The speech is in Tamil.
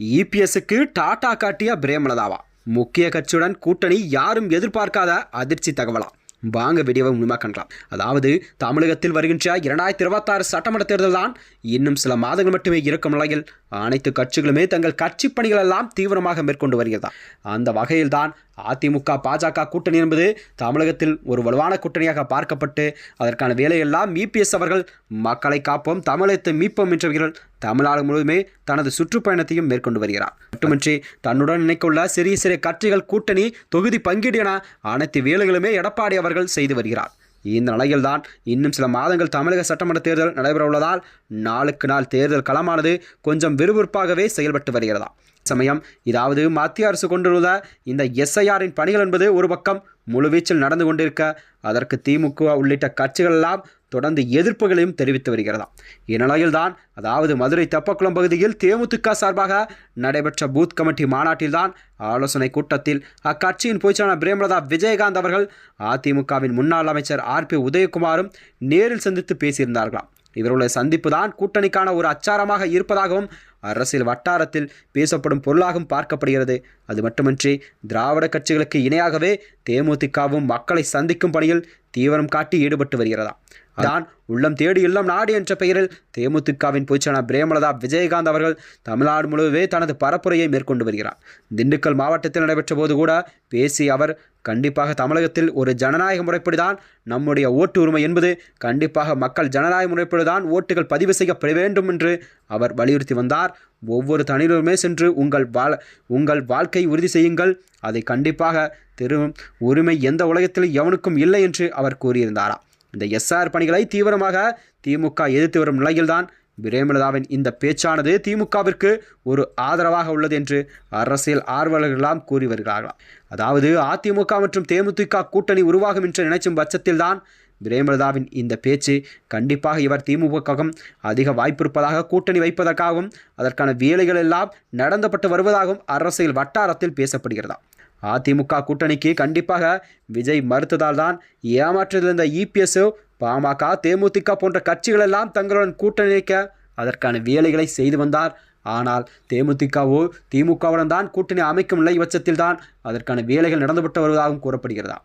இபிஎஸ்க்கு டாடா காட்டிய பிரேமலதாவா. முக்கிய கட்சியுடன் கூட்டணி யாரும் எதிர்பார்க்காத அதிர்ச்சி தகவலா. வாங்க வீடியோவை முழுமையாக கண்டலாம் அதாவது தமிழகத்தில் வருகின்ற இரண்டாயிரத்தி இருபத்தாறு சட்டமன்ற தேர்தல் தான் இன்னும் சில மாதங்கள் மட்டுமே இருக்கும் நிலையில் அனைத்து கட்சிகளுமே தங்கள் கட்சி பணிகள் எல்லாம் தீவிரமாக மேற்கொண்டு வருகிறதா. அந்த வகையில் தான் அதிமுக பாஜக கூட்டணி என்பது தமிழகத்தில் ஒரு வலுவான கூட்டணியாக பார்க்கப்பட்டு அதற்கான வேலையெல்லாம் இபிஎஸ் அவர்கள் மக்களை காப்போம் தமிழகத்தை மீட்போம் என்றவர்கள் தமிழ்நாடு முழுவதுமே தனது சுற்றுப்பயணத்தையும் மேற்கொண்டு வருகிறார். மட்டுமின்றி தன்னுடன் இணைக்கவுள்ள சிறிய சிறிய கட்சிகள் கூட்டணி தொகுதி பங்கீடு என அனைத்து வேலைகளுமே எடப்பாடி அவர்கள் செய்து வருகிறார். இந்த நிலையில்தான் இன்னும் சில மாதங்கள் தமிழக சட்டமன்ற தேர்தல் நடைபெறவுள்ளதால் நாளுக்கு நாள் தேர்தல் களமானது கொஞ்சம் விறுவிறுப்பாகவே செயல்பட்டு வருகிறதா சமயம் இதாவது மத்திய அரசு கொண்டுள்ள இந்த எஸ்ஐஆரின் பணிகள் என்பது ஒரு பக்கம் முழுவீச்சில் நடந்து கொண்டிருக்க அதற்கு திமுக உள்ளிட்ட கட்சிகள் எல்லாம் தொடர்ந்து எதிர்ப்புகளையும் தெரிவித்து வருகிறதாம். இந்நிலையில்தான் அதாவது மதுரை தெப்பக்குளம் பகுதியில் தேமுதிக சார்பாக நடைபெற்ற பூத் கமிட்டி மாநாட்டில்தான் ஆலோசனை கூட்டத்தில் அக்கட்சியின் பொதுச்செயலாளர் பிரேமலதா விஜயகாந்த் அவர்கள் அதிமுகவின் முன்னாள் அமைச்சர் ஆர் பி உதயகுமாரும் நேரில் சந்தித்து பேசியிருந்தார்களாம். இவர்களுடைய சந்திப்பு தான் கூட்டணிக்கான ஒரு அச்சாரமாக இருப்பதாகவும் அரசியல் வட்டாரத்தில் பேசப்படும் பொருளாகவும் பார்க்கப்படுகிறது. அது மட்டுமின்றி திராவிட கட்சிகளுக்கு இணையாகவே தேமுதிகவும் மக்களை சந்திக்கும் பணியில் தீவிரம் காட்டி ஈடுபட்டு வருகிறதா தான் உள்ளம் தேடி இல்லம் நாடு என்ற பெயரில் தேமுதிகவின் பொதுச்செயலாளர் பிரேமலதா விஜயகாந்த் அவர்கள் தமிழ்நாடு முழுவே தனது பரப்புரையை மேற்கொண்டு வருகிறார். திண்டுக்கல் மாவட்டத்தில் நடைபெற்ற போது கூட பேசி அவர் கண்டிப்பாக தமிழகத்தில் ஒரு ஜனநாயக முறைப்படிதான் நம்முடைய ஓட்டு உரிமை என்பது கண்டிப்பாக மக்கள் ஜனநாயக முறைப்படிதான் ஓட்டுகள் பதிவு செய்யப்பட வேண்டும் என்று அவர் வலியுறுத்தி வந்தார். ஒவ்வொரு தனியுமே சென்று உங்கள் வாழ் உங்கள் வாழ்க்கை உறுதி செய்யுங்கள். அதை கண்டிப்பாக திரு உரிமை எந்த உலகத்திலும் எவனுக்கும் இல்லை என்று அவர் கூறியிருந்தாராம் இந்த எஸ்ஆர் பணிகளை தீவிரமாக திமுக எதிர்த்து வரும் நிலையில்தான் பிரேமலதாவின் இந்த பேச்சானது திமுகவிற்கு ஒரு ஆதரவாக உள்ளது என்று அரசியல் ஆர்வலர்களெல்லாம் கூறி வருகிறார்களாம் அதாவது அதிமுக மற்றும் தேமுதிக கூட்டணி உருவாகும் என்று நினைச்சும் பட்சத்தில்தான் பிரேமலதாவின் இந்த பேச்சு. கண்டிப்பாக இவர் திமுகவுக்கும் அதிக வாய்ப்பிருப்பதாக கூட்டணி வைப்பதற்காகவும் அதற்கான வேலைகள் எல்லாம் நடந்தப்பட்டு வருவதாகவும் அரசியல் வட்டாரத்தில் பேசப்படுகிறதா. அதிமுக கூட்டணிக்கு கண்டிப்பாக விஜய் மறுத்ததால் தான் ஏமாற்றத்தில் இருந்த இபிஎஸ் பாமக தேமுதிக போன்ற கட்சிகள் எல்லாம் தங்களுடன் கூட்டணிக்க அதற்கான வேலைகளை செய்து வந்தார். ஆனால் தேமுதிகவோ திமுகவுடன் தான் கூட்டணி அமைக்கும் நிலை பட்சத்தில் தான் அதற்கான வேலைகள் நடந்துபட்டு வருவதாகவும் கூறப்படுகிறதா?